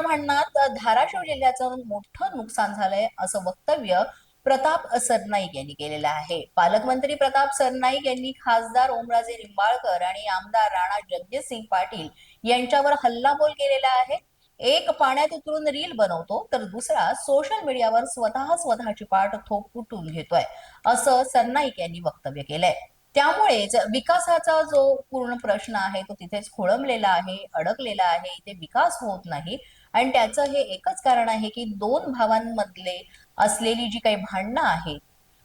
धाराशिव जिल्ह्याचं मोठं नुकसान झालंय असं वक्तव्य प्रताप सरनाईक यांनी केलेलं आहे. पालकमंत्री प्रताप सरनाईक यांनी खासदार ओमराजे निंबाळकर आणि आमदार राणा जगजितसिंग पाटील यांच्यावर हल्लाबोल केलेला आहे. एक पाण्यात उतरून रील बनवतो तर दुसरा सोशल मीडियावर स्वतः स्वतःची पाठ थोप उठून घेतोय असं सरनाईक यांनी वक्तव्य केलंय. त्यामुळेच विकासाचा जो पूर्ण प्रश्न आहे तो तिथेच खोळंबलेला आहे अडकलेला आहे इथे विकास होत नाही. आणि त्याचं हे एकच कारण आहे की दोन भावांमधले असलेली जी काही भांडणं आहेत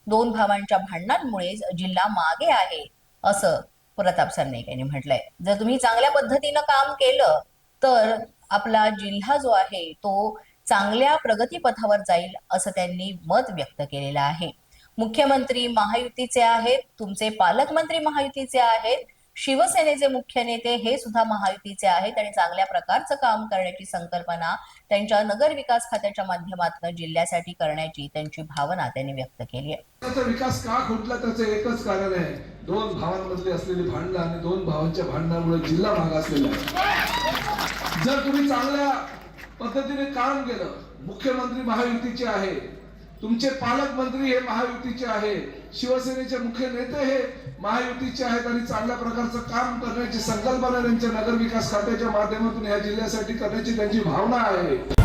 दोन भावांच्या भांडणांमुळे जिल्हा मागे आहे असं प्रताप सरनाईक यांनी म्हटलंय. जर तुम्ही चांगल्या पद्धतीनं काम केलं तर आपला जिल्हा जो आहे तो चांगल्या प्रगतीपथावर जाईल असं त्यांनी मत व्यक्त केलेलं आहे. मुख्यमंत्री महायुतीचे आहेत तुमचे पालकमंत्री महायुतीचे आहेत शिवसेनेचे मुख्य नेते हे सुद्धा महायुतीचे आहेत आणि चांगल्या प्रकारचं काम करण्याची संकल्पना त्यांच्या नगर विकास खात्याच्या माध्यमातून जिल्ह्यासाठी करण्याची त्यांची भावना त्यांनी व्यक्त केली आहे. विकास का खुटला त्याचं एकच कारण आहे. दोन भावांमधले असलेली भांडणं आणि दोन भावांच्या भांडणामुळे जिल्हा मागासलेला आहे. जर तुम्ही चांगल्या पद्धतीने काम केलं मुख्यमंत्री महायुतीचे आहे तुमचे पालकमंत्री हे महायुतीचे आहे. शिवसेनेचे मुख्य नेते हे महायुतीचे आहेत आणि चांगल्या प्रकारचं काम करण्याची संकल्पना त्यांच्या नगर विकास खात्याच्या माध्यमातून या जिल्ह्यासाठी करण्याची त्यांची भावना आहे.